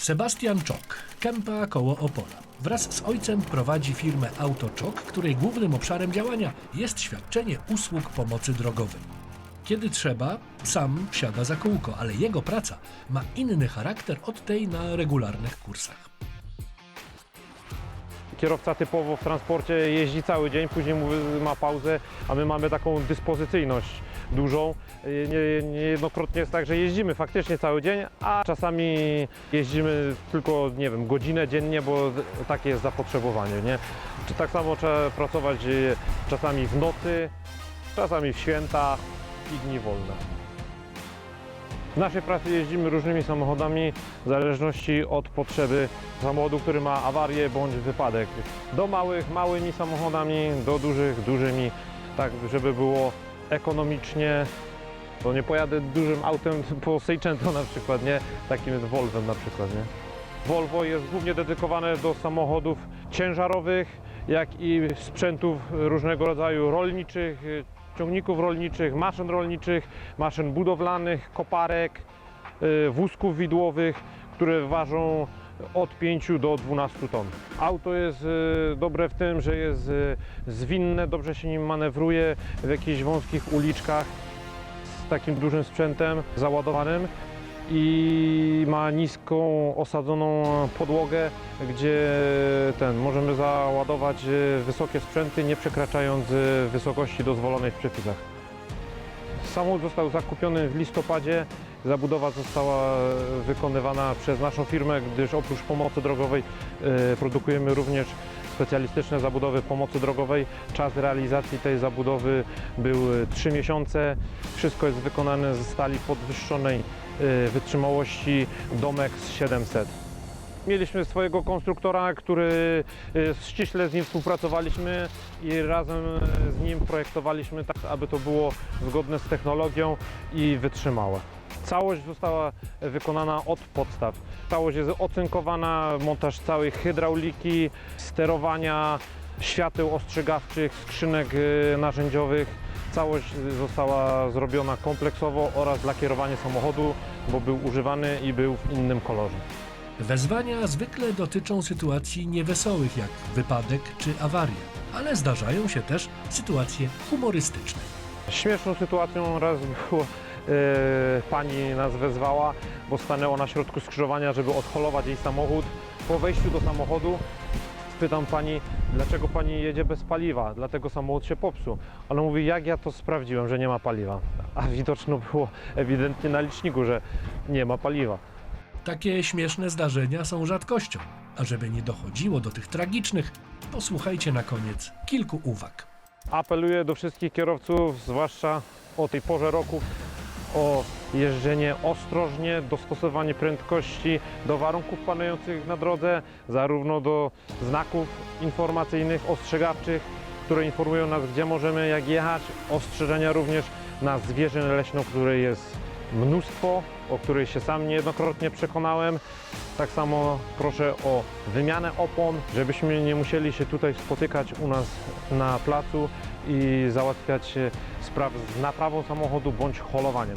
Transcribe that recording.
Sebastian Czok, Kępa koło Opola. Wraz z ojcem prowadzi firmę Autoczok, której głównym obszarem działania jest świadczenie usług pomocy drogowej. Kiedy trzeba, sam wsiada za kółko, ale jego praca ma inny charakter od tej na regularnych kursach. Kierowca typowo w transporcie jeździ cały dzień, później ma pauzę, a my mamy taką dyspozycyjność dużą. Nie- Niejednokrotnie jest tak, że jeździmy faktycznie cały dzień, a czasami jeździmy tylko, nie wiem, godzinę dziennie, bo takie jest zapotrzebowanie, nie? Tak samo trzeba pracować e, czasami w nocy, czasami w święta i dni wolne. W naszej pracy jeździmy różnymi samochodami w zależności od potrzeby samochodu, który ma awarię bądź wypadek. Do małych, małymi samochodami, do dużych, dużymi, tak żeby było ekonomicznie. To nie pojadę dużym autem po Seicento na przykład, nie? Takim Volvem na przykład, nie? Volvo jest głównie dedykowane do samochodów ciężarowych, jak i sprzętów różnego rodzaju rolniczych, ciągników rolniczych, maszyn rolniczych, maszyn budowlanych, koparek, y, wózków widłowych, które ważą od 5 do 12 ton. Auto jest y, dobre w tym, że jest y, zwinne, dobrze się nim manewruje w jakichś wąskich uliczkach z takim dużym sprzętem załadowanym i ma niską osadzoną podłogę, gdzie ten możemy załadować e, wysokie sprzęty, nie przekraczając e, wysokości dozwolonej w przepisach. Samochód został zakupiony w listopadzie. Zabudowa została wykonywana przez naszą firmę, gdyż oprócz pomocy drogowej e, produkujemy również specjalistyczne zabudowy pomocy drogowej. Czas realizacji tej zabudowy był 3 miesiące. Wszystko jest wykonane ze stali podwyższonej e, wytrzymałości Domex 700. Mieliśmy swojego konstruktora, który e, ściśle z nim współpracowaliśmy i razem e, z nim projektowaliśmy tak, aby to było zgodne z technologią i wytrzymałe. Całość została wykonana od podstaw. Całość jest ocynkowana, montaż całej hydrauliki, sterowania, świateł ostrzegawczych, skrzynek e, narzędziowych. Całość została zrobiona kompleksowo oraz lakierowanie samochodu, bo był używany i był w innym kolorze. Wezwania zwykle dotyczą sytuacji niewesołych, jak wypadek czy awaria, ale zdarzają się też sytuacje humorystyczne. Śmieszną sytuacją raz było, pani nas wezwała, bo stanęła na środku skrzyżowania, żeby odholować jej samochód. Po wejściu do samochodu pytam pani, dlaczego pani jedzie bez paliwa? Dlatego samochód się popsuł. Ona mówi, jak ja to sprawdziłem, że nie ma paliwa. A widoczno było ewidentnie na liczniku, że nie ma paliwa. Takie śmieszne zdarzenia są rzadkością, a żeby nie dochodziło do tych tragicznych, posłuchajcie na koniec kilku uwag. Apeluję do wszystkich kierowców, zwłaszcza o tej porze roku, o jeżdżenie ostrożnie, dostosowanie prędkości do warunków panujących na drodze, zarówno do znaków informacyjnych, ostrzegawczych, które informują nas, gdzie możemy, jak jechać, ostrzeżenia również na zwierzę leśną, której jest mnóstwo, o której się sam niejednokrotnie przekonałem. Tak samo proszę o wymianę opon, żebyśmy nie musieli się tutaj spotykać u nas na placu i załatwiać spraw z naprawą samochodu bądź holowaniem.